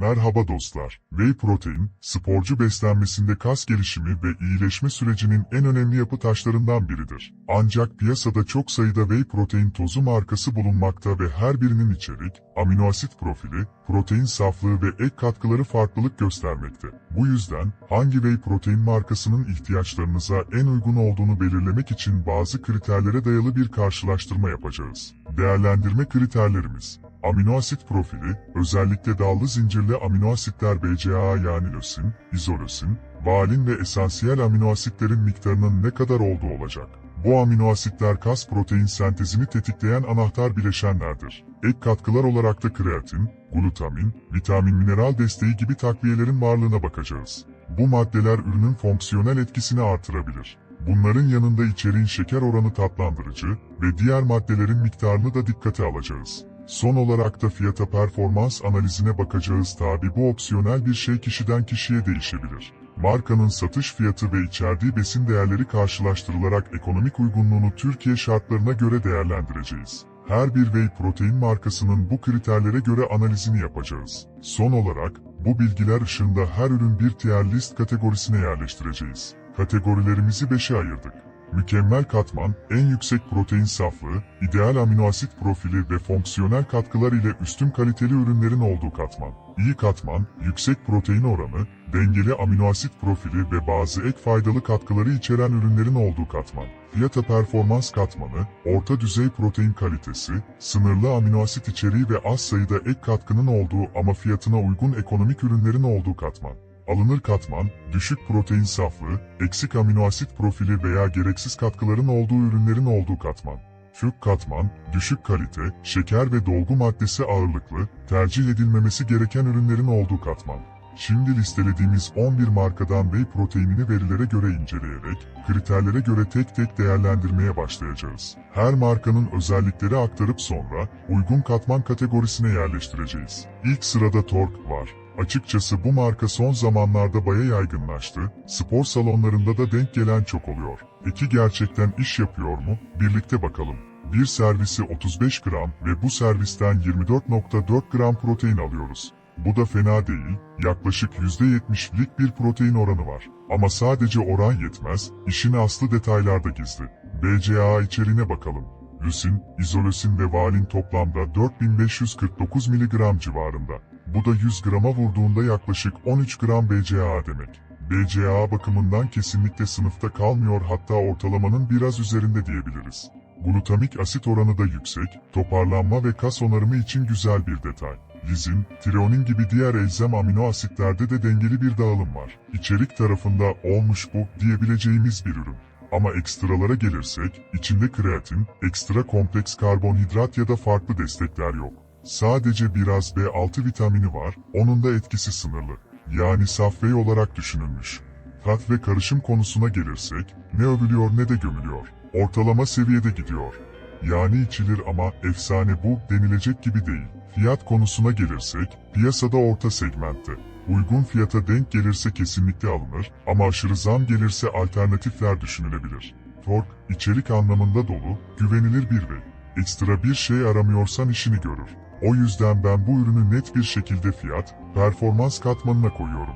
Merhaba dostlar. Whey protein, sporcu beslenmesinde kas gelişimi ve iyileşme sürecinin en önemli yapı taşlarından biridir. Ancak piyasada çok sayıda whey protein tozu markası bulunmakta ve her birinin içerik, amino asit profili, protein saflığı ve ek katkıları farklılık göstermekte. Bu yüzden hangi whey protein markasının ihtiyaçlarınıza en uygun olduğunu belirlemek için bazı kriterlere dayalı bir karşılaştırma yapacağız. Değerlendirme kriterlerimiz Amino asit profili, özellikle dallı zincirli amino asitler BCAA yani lösin, izolösin, valin ve esansiyel amino asitlerin miktarının ne kadar olduğu olacak. Bu amino asitler kas protein sentezini tetikleyen anahtar bileşenlerdir. Ek katkılar olarak da kreatin, glutamin, vitamin mineral desteği gibi takviyelerin varlığına bakacağız. Bu maddeler ürünün fonksiyonel etkisini artırabilir. Bunların yanında içeriğin şeker oranı tatlandırıcı ve diğer maddelerin miktarını da dikkate alacağız. Son olarak da fiyata performans analizine bakacağız tabi bu opsiyonel bir şey kişiden kişiye değişebilir. Markanın satış fiyatı ve içerdiği besin değerleri karşılaştırılarak ekonomik uygunluğunu Türkiye şartlarına göre değerlendireceğiz. Her bir whey protein markasının bu kriterlere göre analizini yapacağız. Son olarak, bu bilgiler ışığında her ürün bir tier list kategorisine yerleştireceğiz. Kategorilerimizi 5'e ayırdık. Mükemmel katman, en yüksek protein saflığı, ideal amino asit profili ve fonksiyonel katkılar ile üstün kaliteli ürünlerin olduğu katman. İyi katman, yüksek protein oranı, dengeli amino asit profili ve bazı ek faydalı katkıları içeren ürünlerin olduğu katman. Fiyata performans katmanı, orta düzey protein kalitesi, sınırlı amino asit içeriği ve az sayıda ek katkının olduğu ama fiyatına uygun ekonomik ürünlerin olduğu katman. Alınır katman, düşük protein saflığı, eksik amino asit profili veya gereksiz katkıların olduğu ürünlerin olduğu katman. Kök katman, düşük kalite, şeker ve dolgu maddesi ağırlıklı, tercih edilmemesi gereken ürünlerin olduğu katman. Şimdi listelediğimiz 11 markadan whey proteinini verilere göre inceleyerek, kriterlere göre tek tek değerlendirmeye başlayacağız. Her markanın özellikleri aktarıp sonra, uygun katman kategorisine yerleştireceğiz. İlk sırada Tork var. Açıkçası bu marka son zamanlarda baya yaygınlaştı, spor salonlarında da denk gelen çok oluyor. Eki gerçekten iş yapıyor mu? Birlikte bakalım. Bir servisi 35 gram ve bu servisten 24.4 gram protein alıyoruz. Bu da fena değil, yaklaşık %70'lik bir protein oranı var. Ama sadece oran yetmez, işin aslı detaylarda gizli. BCAA içeriğine bakalım. Lüsin, izolösin ve valin toplamda 4549 mg civarında. Bu da 100 grama vurduğunda yaklaşık 13 gram BCAA demek. BCAA bakımından kesinlikle sınıfta kalmıyor hatta ortalamanın biraz üzerinde diyebiliriz. Glutamik asit oranı da yüksek, toparlanma ve kas onarımı için güzel bir detay. Lizin, tireonin gibi diğer elzem amino asitlerde de dengeli bir dağılım var. İçerik tarafında olmuş bu diyebileceğimiz bir ürün. Ama ekstralara gelirsek, içinde kreatin, ekstra kompleks karbonhidrat ya da farklı destekler yok. Sadece biraz B6 vitamini var, onun da etkisi sınırlı. Yani saf whey olarak düşünülmüş. Tat ve karışım konusuna gelirsek, ne övülüyor ne de gömülüyor. Ortalama seviyede gidiyor. Yani içilir ama efsane bu denilecek gibi değil. Fiyat konusuna gelirsek, piyasada orta segmentte. Uygun fiyata denk gelirse kesinlikle alınır ama aşırı zam gelirse alternatifler düşünülebilir. Tork, içerik anlamında dolu, güvenilir bir ve ekstra bir şey aramıyorsan işini görür. O yüzden ben bu ürünü net bir şekilde fiyat, performans katmanına koyuyorum.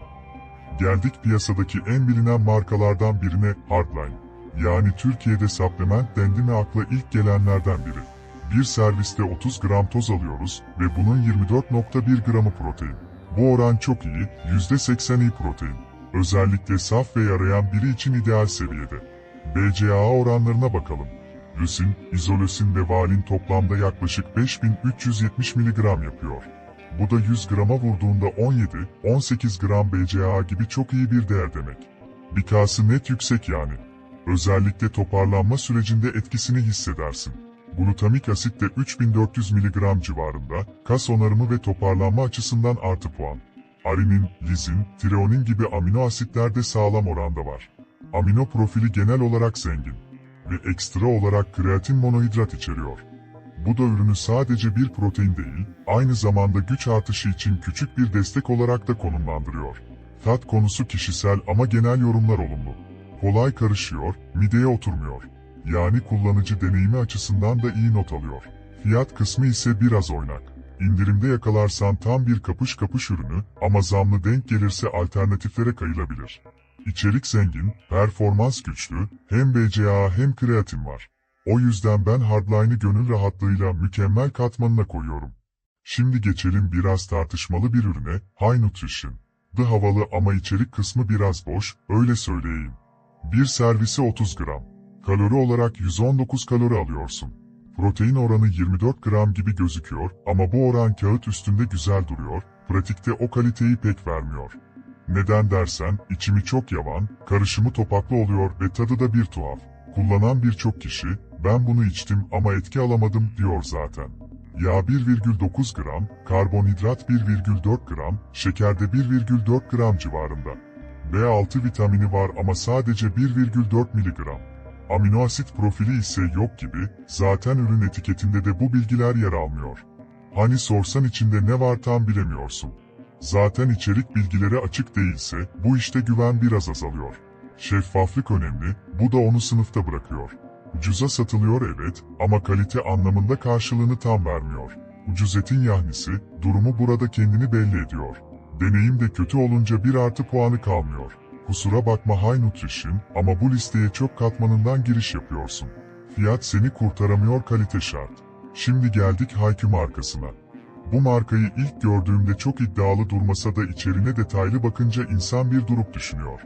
Geldik piyasadaki en bilinen markalardan birine Hardline. Yani Türkiye'de supplement dendi mi akla ilk gelenlerden biri. Bir serviste 30 gram toz alıyoruz ve bunun 24.1 gramı protein. Bu oran çok iyi, %80 iyi protein. Özellikle saf ve yarayan biri için ideal seviyede. BCAA oranlarına bakalım. Lüsin, izolösin ve valin toplamda yaklaşık 5370 mg yapıyor. Bu da 100 grama vurduğunda 17-18 gram BCAA gibi çok iyi bir değer demek. Bikası net yüksek yani. Özellikle toparlanma sürecinde etkisini hissedersin. Glutamik asit de 3400 mg civarında, kas onarımı ve toparlanma açısından artı puan. Arinin, lizin, tireonin gibi amino asitler de sağlam oranda var. Amino profili genel olarak zengin ve ekstra olarak kreatin monohidrat içeriyor. Bu da ürünü sadece bir protein değil, aynı zamanda güç artışı için küçük bir destek olarak da konumlandırıyor. Tat konusu kişisel ama genel yorumlar olumlu. Kolay karışıyor, mideye oturmuyor. Yani kullanıcı deneyimi açısından da iyi not alıyor. Fiyat kısmı ise biraz oynak. indirimde yakalarsan tam bir kapış kapış ürünü ama zamlı denk gelirse alternatiflere kayılabilir. İçerik zengin, performans güçlü, hem BCAA hem kreatin var. O yüzden ben Hardline'ı gönül rahatlığıyla mükemmel katmanına koyuyorum. Şimdi geçelim biraz tartışmalı bir ürüne, High Nutrition. The havalı ama içerik kısmı biraz boş, öyle söyleyeyim. Bir servisi 30 gram. Kalori olarak 119 kalori alıyorsun. Protein oranı 24 gram gibi gözüküyor ama bu oran kağıt üstünde güzel duruyor, pratikte o kaliteyi pek vermiyor. Neden dersen, içimi çok yavan, karışımı topaklı oluyor ve tadı da bir tuhaf. Kullanan birçok kişi, ben bunu içtim ama etki alamadım diyor zaten. Yağ 1,9 gram, karbonhidrat 1,4 gram, şekerde 1,4 gram civarında. B6 vitamini var ama sadece 1,4 miligram. Amino asit profili ise yok gibi, zaten ürün etiketinde de bu bilgiler yer almıyor. Hani sorsan içinde ne var tam bilemiyorsun. Zaten içerik bilgileri açık değilse, bu işte güven biraz azalıyor. Şeffaflık önemli, bu da onu sınıfta bırakıyor. Ucuza satılıyor evet ama kalite anlamında karşılığını tam vermiyor. Ucuz etin yahnisi, durumu burada kendini belli ediyor. Deneyim de kötü olunca bir artı puanı kalmıyor. Kusura bakma High Nutrition ama bu listeye çok katmanından giriş yapıyorsun. Fiyat seni kurtaramıyor kalite şart. Şimdi geldik Hayku markasına. Bu markayı ilk gördüğümde çok iddialı durmasa da içerine detaylı bakınca insan bir durup düşünüyor.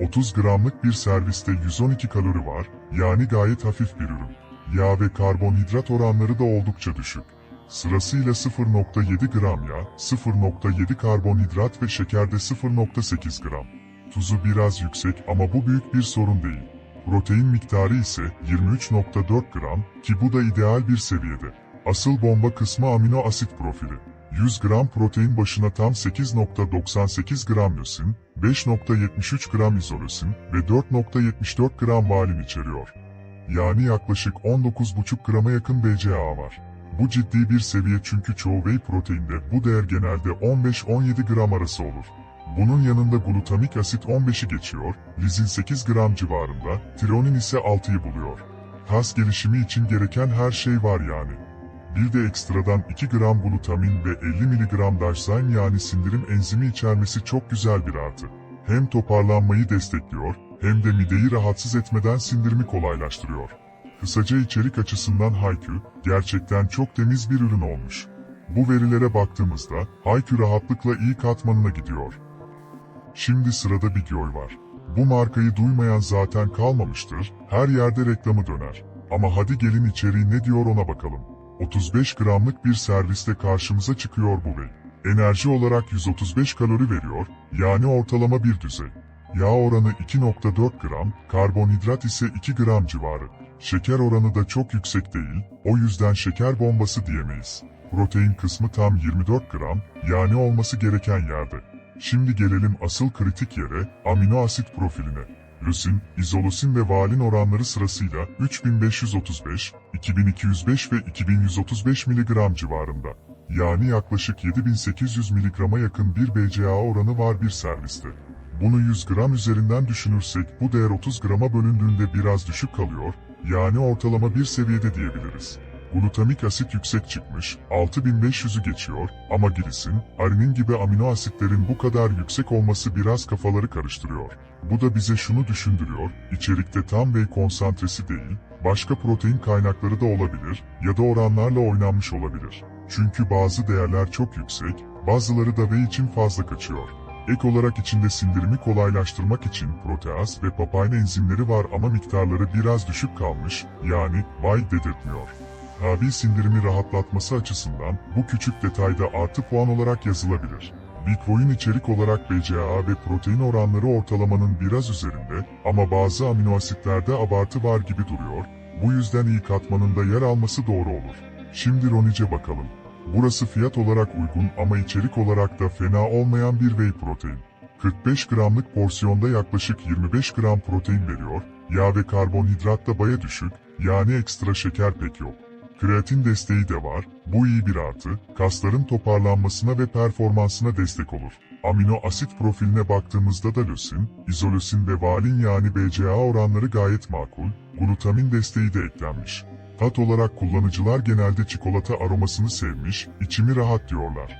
30 gramlık bir serviste 112 kalori var, yani gayet hafif bir ürün. Yağ ve karbonhidrat oranları da oldukça düşük. Sırasıyla 0.7 gram yağ, 0.7 karbonhidrat ve şekerde 0.8 gram. Tuzu biraz yüksek ama bu büyük bir sorun değil. Protein miktarı ise 23.4 gram ki bu da ideal bir seviyede. Asıl bomba kısmı amino asit profili. 100 gram protein başına tam 8.98 gram lösin, 5.73 gram izolösin ve 4.74 gram valin içeriyor. Yani yaklaşık 19,5 grama yakın BCAA var. Bu ciddi bir seviye çünkü çoğu whey proteinde bu değer genelde 15-17 gram arası olur. Bunun yanında glutamik asit 15'i geçiyor, lizin 8 gram civarında, tironin ise 6'yı buluyor. Kas gelişimi için gereken her şey var yani. Bir de ekstradan 2 gram glutamin ve 50 mg daşzayn yani sindirim enzimi içermesi çok güzel bir artı. Hem toparlanmayı destekliyor, hem de mideyi rahatsız etmeden sindirimi kolaylaştırıyor. Kısaca içerik açısından Hayku, gerçekten çok temiz bir ürün olmuş. Bu verilere baktığımızda, Hayku rahatlıkla iyi katmanına gidiyor. Şimdi sırada Big Yoy var. Bu markayı duymayan zaten kalmamıştır, her yerde reklamı döner. Ama hadi gelin içeriği ne diyor ona bakalım. 35 gramlık bir serviste karşımıza çıkıyor bu whey. Enerji olarak 135 kalori veriyor, yani ortalama bir düzey. Yağ oranı 2.4 gram, karbonhidrat ise 2 gram civarı. Şeker oranı da çok yüksek değil, o yüzden şeker bombası diyemeyiz. Protein kısmı tam 24 gram, yani olması gereken yerde. Şimdi gelelim asıl kritik yere, amino asit profiline. Lösin, izolosin ve valin oranları sırasıyla 3535, 2205 ve 2135 mg civarında. Yani yaklaşık 7800 mg'a yakın bir BCAA oranı var bir serviste. Bunu 100 gram üzerinden düşünürsek bu değer 30 grama bölündüğünde biraz düşük kalıyor, yani ortalama bir seviyede diyebiliriz. Glutamik asit yüksek çıkmış, 6500'ü geçiyor ama girisin, arinin gibi amino asitlerin bu kadar yüksek olması biraz kafaları karıştırıyor. Bu da bize şunu düşündürüyor, içerikte tam whey konsantresi değil, başka protein kaynakları da olabilir ya da oranlarla oynanmış olabilir. Çünkü bazı değerler çok yüksek, bazıları da whey için fazla kaçıyor. Ek olarak içinde sindirimi kolaylaştırmak için proteaz ve papain enzimleri var ama miktarları biraz düşük kalmış, yani vay dedirtmiyor. Tabi sindirimi rahatlatması açısından bu küçük detayda artı puan olarak yazılabilir. Bitcoin içerik olarak BCAA ve protein oranları ortalamanın biraz üzerinde ama bazı amino asitlerde abartı var gibi duruyor, bu yüzden iyi katmanında yer alması doğru olur. Şimdi Ronice bakalım. Burası fiyat olarak uygun ama içerik olarak da fena olmayan bir whey protein. 45 gramlık porsiyonda yaklaşık 25 gram protein veriyor, yağ ve karbonhidrat da baya düşük, yani ekstra şeker pek yok. Kreatin desteği de var, bu iyi bir artı, kasların toparlanmasına ve performansına destek olur. Amino asit profiline baktığımızda da lösin, izolösin ve valin yani BCAA oranları gayet makul, glutamin desteği de eklenmiş. Tat olarak kullanıcılar genelde çikolata aromasını sevmiş, içimi rahat diyorlar.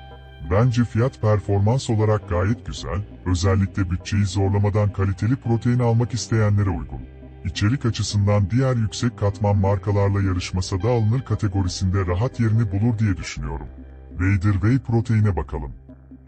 Bence fiyat performans olarak gayet güzel, özellikle bütçeyi zorlamadan kaliteli protein almak isteyenlere uygun. İçerik açısından diğer yüksek katman markalarla yarışmasa da alınır kategorisinde rahat yerini bulur diye düşünüyorum. Vader Whey Protein'e bakalım.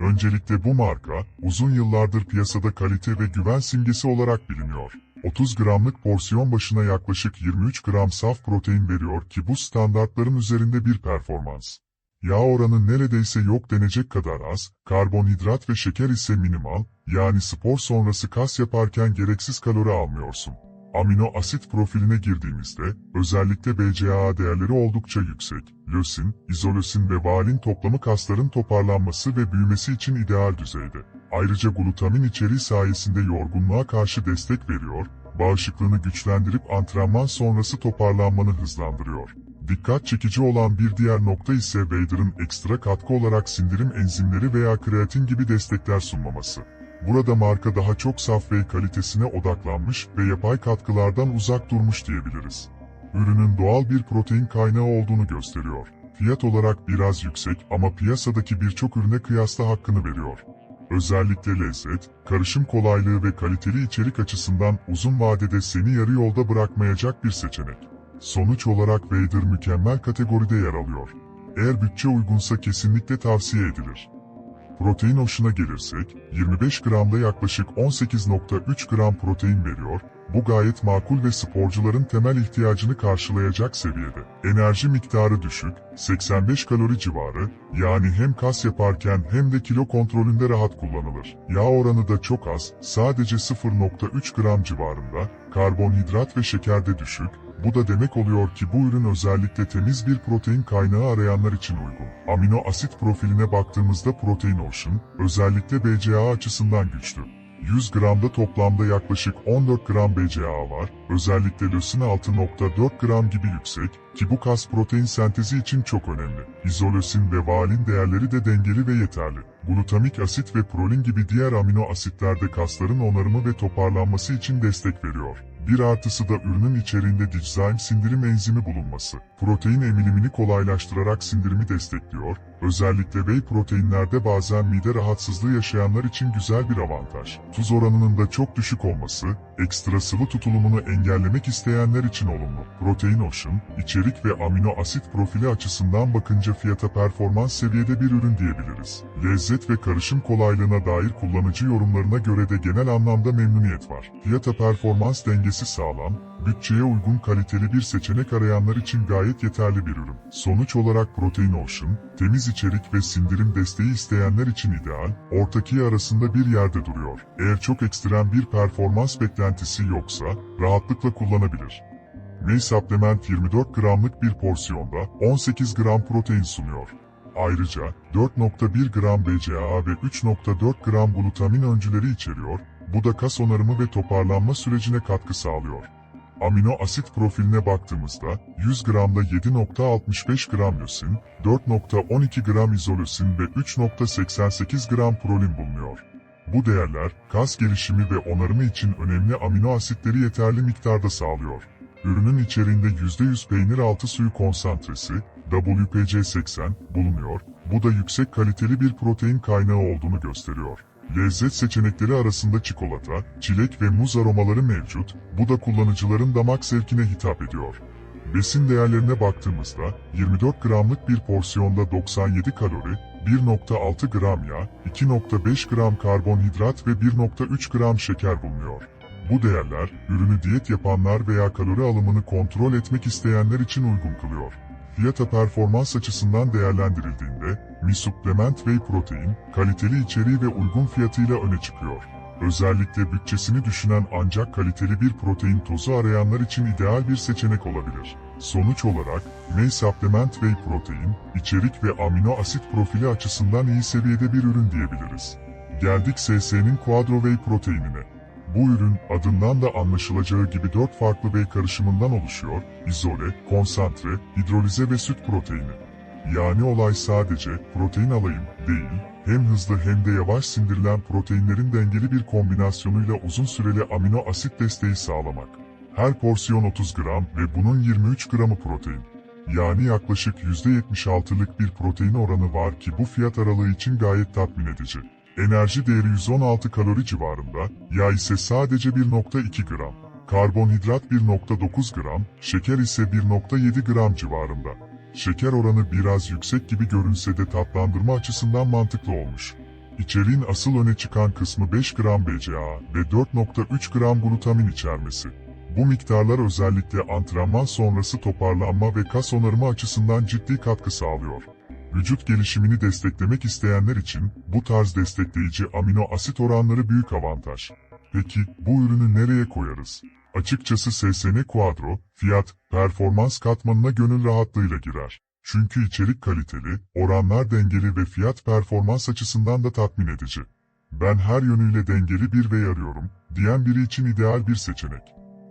Öncelikle bu marka, uzun yıllardır piyasada kalite ve güven simgesi olarak biliniyor. 30 gramlık porsiyon başına yaklaşık 23 gram saf protein veriyor ki bu standartların üzerinde bir performans. Yağ oranı neredeyse yok denecek kadar az, karbonhidrat ve şeker ise minimal, yani spor sonrası kas yaparken gereksiz kalori almıyorsun. Amino asit profiline girdiğimizde, özellikle BCAA değerleri oldukça yüksek. Lösin, izolösin ve valin toplamı kasların toparlanması ve büyümesi için ideal düzeyde. Ayrıca glutamin içeriği sayesinde yorgunluğa karşı destek veriyor, bağışıklığını güçlendirip antrenman sonrası toparlanmanı hızlandırıyor. Dikkat çekici olan bir diğer nokta ise Vader'ın ekstra katkı olarak sindirim enzimleri veya kreatin gibi destekler sunmaması. Burada marka daha çok saf ve kalitesine odaklanmış ve yapay katkılardan uzak durmuş diyebiliriz. Ürünün doğal bir protein kaynağı olduğunu gösteriyor. Fiyat olarak biraz yüksek ama piyasadaki birçok ürüne kıyasla hakkını veriyor. Özellikle lezzet, karışım kolaylığı ve kaliteli içerik açısından uzun vadede seni yarı yolda bırakmayacak bir seçenek. Sonuç olarak Vader mükemmel kategoride yer alıyor. Eğer bütçe uygunsa kesinlikle tavsiye edilir. Protein hoşuna gelirsek, 25 gramda yaklaşık 18.3 gram protein veriyor, bu gayet makul ve sporcuların temel ihtiyacını karşılayacak seviyede. Enerji miktarı düşük, 85 kalori civarı, yani hem kas yaparken hem de kilo kontrolünde rahat kullanılır. Yağ oranı da çok az, sadece 0.3 gram civarında, karbonhidrat ve şekerde düşük, bu da demek oluyor ki bu ürün özellikle temiz bir protein kaynağı arayanlar için uygun. Amino asit profiline baktığımızda Protein Ocean, özellikle BCAA açısından güçlü. 100 gramda toplamda yaklaşık 14 gram BCAA var, özellikle lösin 6.4 gram gibi yüksek, ki bu kas protein sentezi için çok önemli. İzolösin ve valin değerleri de dengeli ve yeterli. Glutamik asit ve prolin gibi diğer amino asitlerde kasların onarımı ve toparlanması için destek veriyor. Bir artısı da ürünün içeriğinde Digzyme sindirim enzimi bulunması. Protein emilimini kolaylaştırarak sindirimi destekliyor, özellikle whey proteinlerde bazen mide rahatsızlığı yaşayanlar için güzel bir avantaj. Tuz oranının da çok düşük olması, ekstra sıvı tutulumunu engellemek isteyenler için olumlu. Protein Ocean, içerik ve amino asit profili açısından bakınca fiyata performans seviyede bir ürün diyebiliriz. Lezzet ve karışım kolaylığına dair kullanıcı yorumlarına göre de genel anlamda memnuniyet var. Fiyata performans dengesi sağlam, bütçeye uygun kaliteli bir seçenek arayanlar için gayet yeterli bir ürün. Sonuç olarak Protein Ocean, temiz içerik ve sindirim desteği isteyenler için ideal, ortaki arasında bir yerde duruyor. Eğer çok ekstrem bir performans beklentisi yoksa, rahatlıkla kullanabilir. May Supplement 24 gramlık bir porsiyonda 18 gram protein sunuyor. Ayrıca 4.1 gram BCAA ve 3.4 gram glutamin öncüleri içeriyor, bu da kas onarımı ve toparlanma sürecine katkı sağlıyor. Amino asit profiline baktığımızda 100 gramda 7.65 gram lösin, 4.12 gram izolösin ve 3.88 gram prolin bulunuyor. Bu değerler, kas gelişimi ve onarımı için önemli amino asitleri yeterli miktarda sağlıyor. Ürünün içeriğinde %100 peynir altı suyu konsantresi, WPC80, bulunuyor, bu da yüksek kaliteli bir protein kaynağı olduğunu gösteriyor. Lezzet seçenekleri arasında çikolata, çilek ve muz aromaları mevcut, bu da kullanıcıların damak zevkine hitap ediyor. Besin değerlerine baktığımızda, 24 gramlık bir porsiyonda 97 kalori, 1.6 gram yağ, 2.5 gram karbonhidrat ve 1.3 gram şeker bulunuyor. Bu değerler, ürünü diyet yapanlar veya kalori alımını kontrol etmek isteyenler için uygun kılıyor. Fiyata performans açısından değerlendirildiğinde, Mi Supplement Whey Protein, kaliteli içeriği ve uygun fiyatıyla öne çıkıyor. Özellikle bütçesini düşünen ancak kaliteli bir protein tozu arayanlar için ideal bir seçenek olabilir. Sonuç olarak, May Supplement Whey Protein, içerik ve amino asit profili açısından iyi seviyede bir ürün diyebiliriz. Geldik SS'nin Quadro Whey proteinine. Bu ürün adından da anlaşılacağı gibi 4 farklı whey karışımından oluşuyor, izole, konsantre, hidrolize ve süt proteini. Yani olay sadece protein alayım değil, hem hızlı hem de yavaş sindirilen proteinlerin dengeli bir kombinasyonuyla uzun süreli amino asit desteği sağlamak. Her porsiyon 30 gram ve bunun 23 gramı protein. Yani yaklaşık %76'lık bir protein oranı var ki bu fiyat aralığı için gayet tatmin edici. Enerji değeri 116 kalori civarında, yağ ise sadece 1.2 gram. Karbonhidrat 1.9 gram, şeker ise 1.7 gram civarında. Şeker oranı biraz yüksek gibi görünse de tatlandırma açısından mantıklı olmuş. İçeriğin asıl öne çıkan kısmı 5 gram BCAA ve 4.3 gram glutamin içermesi. Bu miktarlar özellikle antrenman sonrası toparlanma ve kas onarımı açısından ciddi katkı sağlıyor. Vücut gelişimini desteklemek isteyenler için bu tarz destekleyici amino asit oranları büyük avantaj. Peki bu ürünü nereye koyarız? Açıkçası SSN Quadro, fiyat, performans katmanına gönül rahatlığıyla girer. Çünkü içerik kaliteli, oranlar dengeli ve fiyat performans açısından da tatmin edici. Ben her yönüyle dengeli bir whey arıyorum, diyen biri için ideal bir seçenek.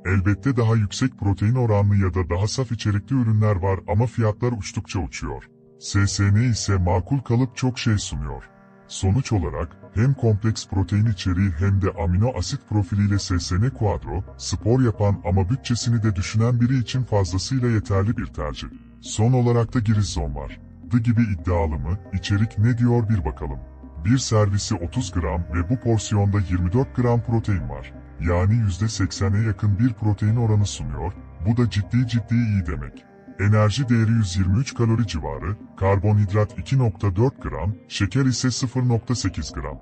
Elbette daha yüksek protein oranlı ya da daha saf içerikli ürünler var ama fiyatlar uçtukça uçuyor. SSN ise makul kalıp çok şey sunuyor. Sonuç olarak hem kompleks protein içeriği hem de amino asit profiliyle SSN Quadro, spor yapan ama bütçesini de düşünen biri için fazlasıyla yeterli bir tercih. Son olarak da Girizon var. The gibi iddialı mı, içerik ne diyor bir bakalım. Bir servisi 30 gram ve bu porsiyonda 24 gram protein var. Yani %80'e yakın bir protein oranı sunuyor, bu da ciddi ciddi iyi demek. Enerji değeri 123 kalori civarı, karbonhidrat 2.4 gram, şeker ise 0.8 gram.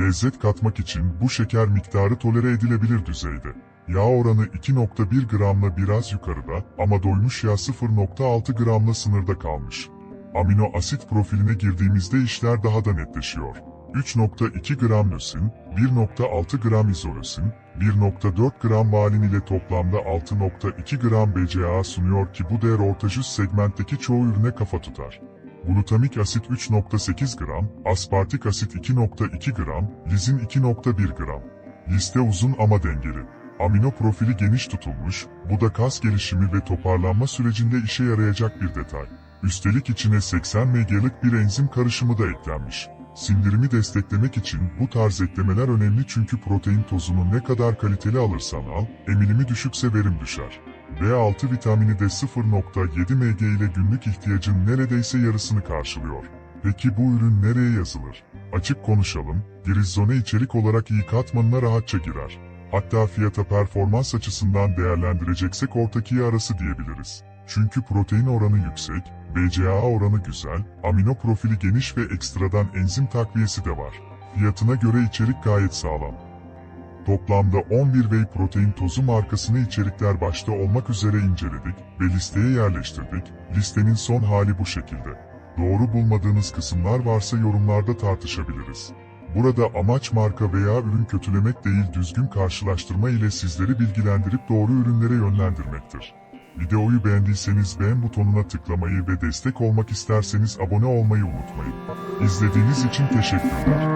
Lezzet katmak için bu şeker miktarı tolere edilebilir düzeyde. Yağ oranı 2.1 gramla biraz yukarıda ama doymuş yağ 0.6 gramla sınırda kalmış. Amino asit profiline girdiğimizde işler daha da netleşiyor. 3.2 gram lösin, 1.6 gram izolösin, 1.4 gram valin ile toplamda 6.2 gram BCAA sunuyor ki bu değer orta üst segmentteki çoğu ürüne kafa tutar. Glutamik asit 3.8 gram, aspartik asit 2.2 gram, lizin 2.1 gram. Liste uzun ama dengeli. Amino profili geniş tutulmuş, bu da kas gelişimi ve toparlanma sürecinde işe yarayacak bir detay. Üstelik içine 80 mg'lık bir enzim karışımı da eklenmiş. Sindirimi desteklemek için bu tarz eklemeler önemli çünkü protein tozunu ne kadar kaliteli alırsan al, emilimi düşükse verim düşer. B6 vitamini de 0.7 mg ile günlük ihtiyacın neredeyse yarısını karşılıyor. Peki bu ürün nereye yazılır? Açık konuşalım, Grizzone içerik olarak iyi katmanına rahatça girer. Hatta fiyata performans açısından değerlendireceksek ortakiye arası diyebiliriz. Çünkü protein oranı yüksek, BCAA oranı güzel, amino profili geniş ve ekstradan enzim takviyesi de var. Fiyatına göre içerik gayet sağlam. Toplamda 11 whey protein tozu markasını içerikler başta olmak üzere inceledik ve listeye yerleştirdik. Listenin son hali bu şekilde. Doğru bulmadığınız kısımlar varsa yorumlarda tartışabiliriz. Burada amaç marka veya ürün kötülemek değil düzgün karşılaştırma ile sizleri bilgilendirip doğru ürünlere yönlendirmektir. Videoyu beğendiyseniz beğen butonuna tıklamayı ve destek olmak isterseniz abone olmayı unutmayın. İzlediğiniz için teşekkürler.